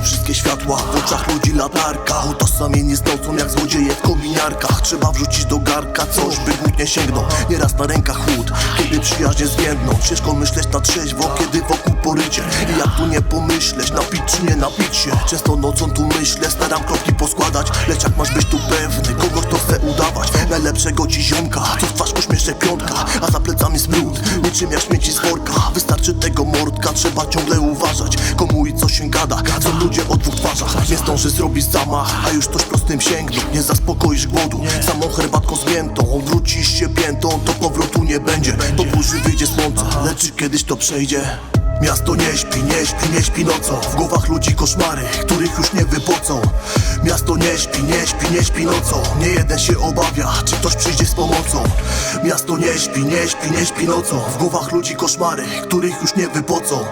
wszystkie światła. W oczach ludzi latarka. Utożsamieni z nocą jak złodzieje w kominiarkach. Trzeba wrzucić do garka coś, by głód nie sięgnął. Nieraz na rękach chłód, kiedy przyjaźnie zwiędną. Ciężko myśleć na trzeźwo, kiedy wokół porycie. I jak tu nie pomyśleć, napić czy nie napić się? Często nocą tu myślę, staram kropki poskładać. Lecz jak masz być tu pewny, kogoś to chce udawać? Najlepszego ci ziomka, co w twarz uśmieszczę piątka. A za plecami smród, niczym jak śmieci z worka. Wystarczy tego mordka, trzeba ciągle uważać. Co się gada, co ludzie o dwóch twarzach. Nie zdąży zrobić zamach, a już ktoś prostym sięgną. Nie zaspokoisz głodu, samą herbatką zmiętą. Wrócisz się piętą, to powrotu nie będzie. Po burzy wyjdzie słońce, lecz kiedyś to przejdzie Miasto nie śpi, nie śpi, nie śpi nocą. W głowach ludzi koszmary, których już nie wypocą Miasto nie śpi, nie śpi, nie śpi nocą. Nie jeden się obawia, czy ktoś przyjdzie z pomocą. Miasto nie śpi, nie śpi, nie śpi nocą. W głowach ludzi koszmary, których już nie wypocą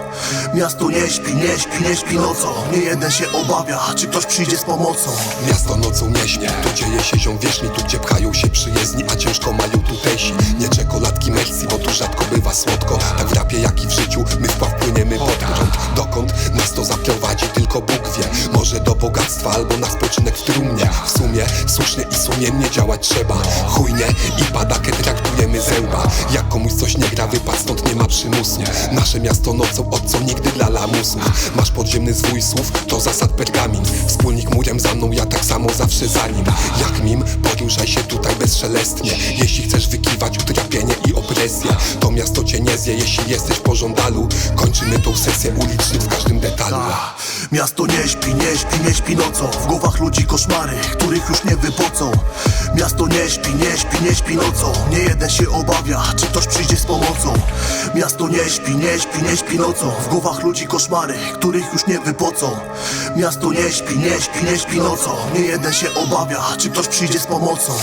Miasto nie śpi, nie śpi, nie śpi nocą. Nie jeden się obawia, czy ktoś przyjdzie z pomocą. Miasto nocą nie śni, tu dzieje się ziom wierzchni Tu gdzie tylko Bóg wie. Może do bogactwa albo na spoczynek w trumnie. W sumie słusznie i sumiennie działać trzeba. Chujnie i padakę traktujemy zełba. Jak komuś coś nie gra, wypad stąd nie ma przymusu. Nasze miasto nocą, od co nigdy dla lamusów Masz podziemny zwój słów, to zasad pergamin. Wspólnik murem za mną, ja tak samo zawsze za nim. Jak mim, poruszaj się tutaj bezszelestnie. Jeśli chcesz wykiwać utrapienie i opresję To miasto cię nie zje, jeśli jesteś po żądalu Kończymy tą sesję uliczną w każdym detalu Miasto nie śpi, nie śpi, nie śpi nocą. W głowach ludzi koszmary, których już nie wypocą. Miasto nie śpi, nie śpi, nie śpi nocą. Nie jeden się obawia, czy ktoś przyjdzie z pomocą. Miasto nie śpi, nie śpi, nie śpi nocą. W głowach ludzi koszmary, których już nie wypocą. Miasto nie śpi, nie śpi, nie śpi nocą. Nie jeden się obawia, czy ktoś przyjdzie z pomocą